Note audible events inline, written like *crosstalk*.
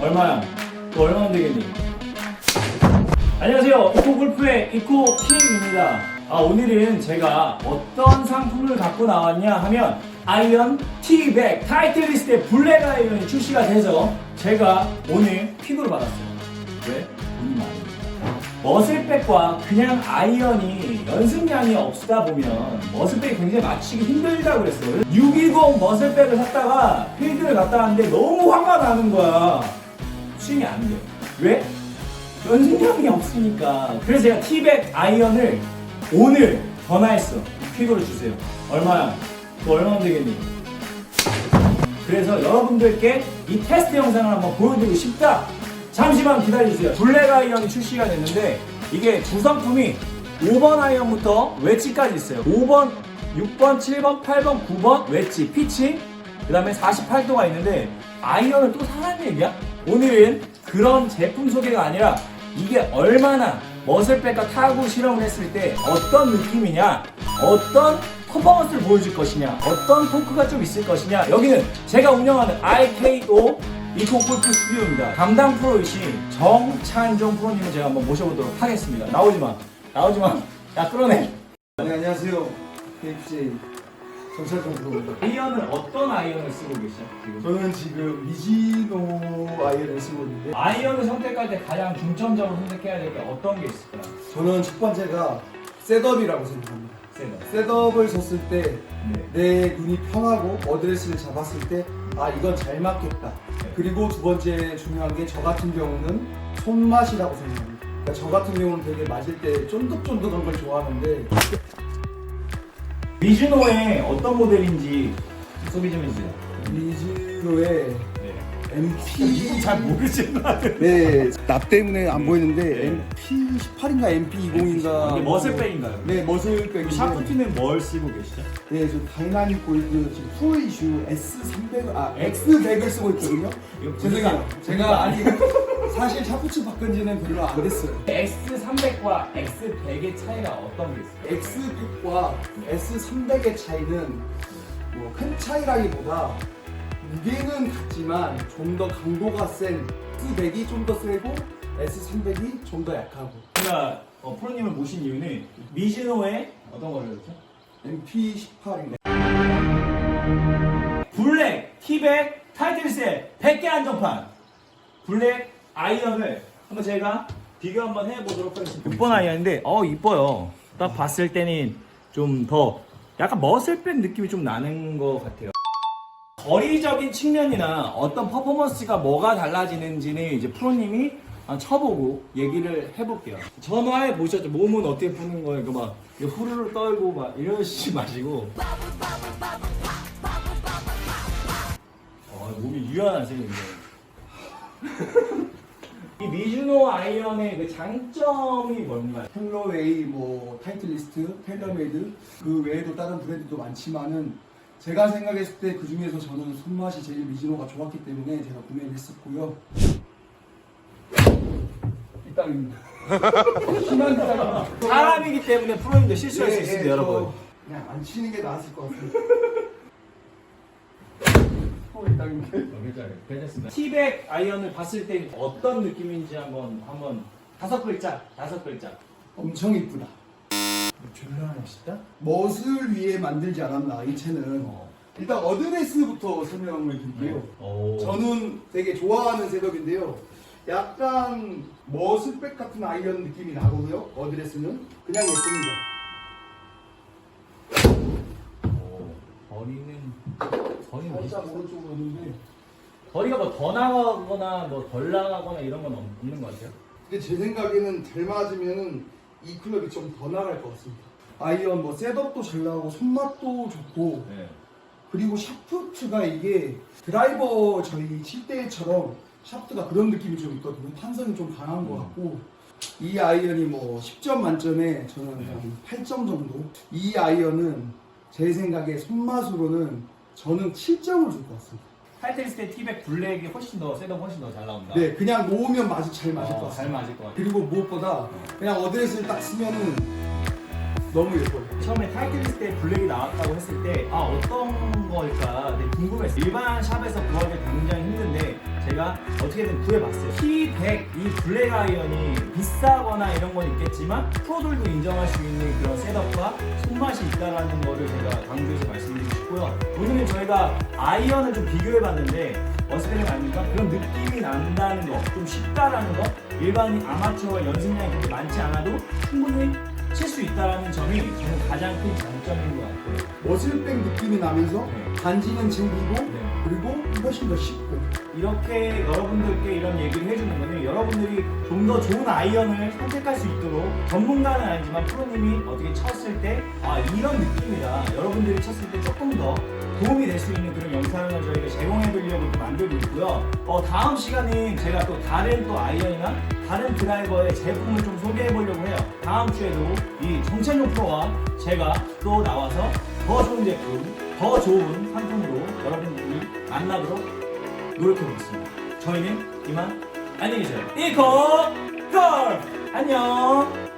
얼마야? 또 얼마나 되겠니? 안녕하세요. 이코골프의 이코킹입니다. 아, 오늘은 제가 어떤 상품을 갖고 나왔냐 하면 아이언 티백 타이틀리스트의 블랙 아이언이 출시가 돼서 제가 오늘 픽으로 받았어요. 왜? 돈이 많으니까. 머슬백과 그냥 아이언이 연습량이 없다 보면 머슬백이 굉장히 맞추기 힘들다고 그랬어요. 620 머슬백을 샀다가 필드를 갔다 왔는데 너무 화가 나는 거야. 스윙이 안 돼. 왜? 연습량이 없으니까. 그래서 제가 티백 아이언을 오늘 전화했어. 퀵으로 주세요. 얼마야? 또 얼마나 되겠니? 그래서 여러분들께 이 테스트 영상을 한번 보여드리고 싶다. 잠시만 기다려주세요. 블랙 아이언이 출시가 됐는데 이게 구성품이 5번 아이언부터 웨지까지 있어요. 5번, 6번, 7번, 8번, 9번 웨지, 피치, 그 다음에 48도가 있는데 아이언을 또 사라는 얘기야? 오늘은 그런 제품 소개가 아니라 이게 얼마나 머슬백과 타구 실험을 했을 때 어떤 느낌이냐, 어떤 퍼포먼스를 보여줄 것이냐, 어떤 토크가 좀 있을 것이냐. 여기는 제가 운영하는 IKO 이코 골프 스튜디오입니다. 담당 프로이신 정찬종 프로님을 제가 한번 모셔보도록 하겠습니다. 나오지 마. 나오지 마. 야, 끌어내. 네, 안녕하세요. KFC 정찰동 프로입니다. 아이언은 어떤 아이언을 쓰고 계시죠? 지금? 저는 지금 미지노 아이를 쓰고 있는데 아이언을 선택할 때 가장 중점적으로 선택해야 될 게 어떤 게 있을까요? 저는 첫 번째가 셋업이라고 생각합니다. 셋업. 셋업을 섰을 때내 네. 눈이 편하고 어드레스를 잡았을 때 아 이건 잘 맞겠다. 네. 그리고 두 번째 중요한 게 저 같은 경우는 손맛이라고 생각합니다. 그러니까 저 같은 경우는 되게 맞을 때 쫀득쫀득한 걸 좋아하는데 미즈노의 어떤 모델인지 소개 좀 해주세요. 미지노의 네. MP 잘 모르시나? 네, 나 때문에 안 보이는데 네. MP18인가 MP20인가 이게 머슬백인가요? 네, 머슬백. 샤프트는 뭘 쓰고 계시죠? 네, 저 다이나믹 골드 지금 풀 이슈 S300 아 X100을 쓰고 있거든요. 이거 죄송해요. 제가 아니 사실 샤프트 바꾼 지는 별로 안 됐어요. X300과 X100의 차이가 어떤 게 있어요? X100과 S300의 차이는 뭐 큰 차이라기보다 무게는 같지만 좀 더 강도가 센 S100이 좀 더 세고 S300이 좀 더 약하고 제가 어, 프로님을 모신 이유는 미즈노의 어떤 거를 그랬죠? MP18인가 블랙, 티백, 타이틀셋 100개 한정판 블랙 아이언을 한번 제가 비교 한번 해보도록 하겠습니다 6번 아이언인데 어 이뻐요 딱 봤을 때는 좀 더 약간 머슬백 느낌이 좀 나는 것 같아요 거리적인 측면이나 어떤 퍼포먼스가 뭐가 달라지는지는 이제 프로님이 아, 쳐보고 얘기를 해볼게요. 전화에 보셨죠? 몸은 어떻게 푸는 거예요? 그 막, 이거 후루루 떨고 막 이러시지 마시고. 어, 몸이 유연하세요, 이제. *laughs* 이 미즈노 아이언의 그 장점이 뭔가요? 플로웨이, 뭐 타이틀리스트, 텔러메이드 그 외에도 다른 브랜드도 많지만은 제가 생각했을 때 그 중에서 저는 손맛이 제일 미즈노가 좋았기 때문에 제가 구매를 했었고요. 이 땅입니다. *laughs* 심한 땅입니다. 사람이기 때문에 프로님도 실수할 수 예, 있습니다, 예, 여러분. 저 그냥 안 치는 게 나았을 것 같습 이 땅입니다. 괜찮습니다. 티백 아이언을 봤을 때 어떤 느낌인지 한번 한번 다섯 글자, 다섯 글자. 엄청 이쁘다. 존나 멋있다. 멋을 위해 만들지 않았나 이 채는. 어. 일단 어드레스부터 설명을 드릴게요. 오. 저는 되게 좋아하는 셋업인데요. 약간 머슬백 같은 아이언 느낌이 나고요. 어드레스는 그냥 예쁩니다. 오. 거리는 거리는 살짝 비슷- 오른쪽으로 오는데 거리가 뭐 더 나가거나 뭐 덜 나가거나 이런 건 없- 없는 것 같아요. 근데 제 생각에는 잘 맞으면은 이 클럽이 좀 더 나갈 것 같습니다. 아이언 뭐 셋업도 잘 나오고 손맛도 좋고 네. 그리고 샤프트가 이게 드라이버 저희 칠 때처럼 샤프트가 그런 느낌이 좀 있거든요. 탄성이 좀 강한 것 같고 이 아이언이 뭐 10점 만점에 저는 한 8점 정도. 이 아이언은 제 생각에 손맛으로는 저는 7점을 줄 것 같습니다. 타이틀스테 티백 블랙이 훨씬 더 셋업 훨씬 더 잘 나온다. 네, 그냥 놓으면 맛이 잘 맞을 어, 것잘 같습니다. 맞을 것 같아요. 그리고 무엇보다 그냥 어드레스를 딱 쓰면은 너무 예뻐요. 처음에 타이틀리스트 때 블랙이 나왔다고 했을 때 아 어떤 걸까 되게 궁금했어요 일반 샵에서 구하기 굉장히 힘든데 제가 어떻게든 구해봤어요. T100 이 블랙 아이언이 비싸거나 이런 건 있겠지만 프로들도 인정할 수 있는 그런 셋업과 손맛이 있다라는 거를 제가 강조해서 말씀드리고 싶고요. 오늘은 저희가 아이언을 좀 비교해봤는데 된 아닙니까? 그런 느낌이 난다는 거, 좀 쉽다라는 거, 일반 아마추어 연습량이 그렇게 많지 않아도 충분히 칠 수 있다라는 점이 저는 가장 큰 장점인 것 같아요. 머슬백 느낌이 나면서 네. 단지는 즐기고 네. 그리고 훨씬 더 쉽고 이렇게 여러분들께 이런 얘기를 해주는 거는 여러분들이 좀 더 좋은 아이언을 선택할 수 있도록 전문가는 아니지만 프로님이 어떻게 쳤을 때 아 이런 느낌이다 여러분들이 쳤을 때 조금 더 도움이 될 수 있는 그런 영상을 저희가 제공해 드리려고 또 만들고 있고요 어, 다음 시간에 제가 또 다른 또 아이언이나 다른 드라이버의 제품을 좀 소개해 보려고 해요 다음 주에도 이 정찬용 프로와 제가 또 나와서 더 좋은 제품 더 좋은 상품으로 여러분들이 만나도록 노력해 보겠습니다. 저희는 이만 안녕히 계세요. 이코 골! 안녕!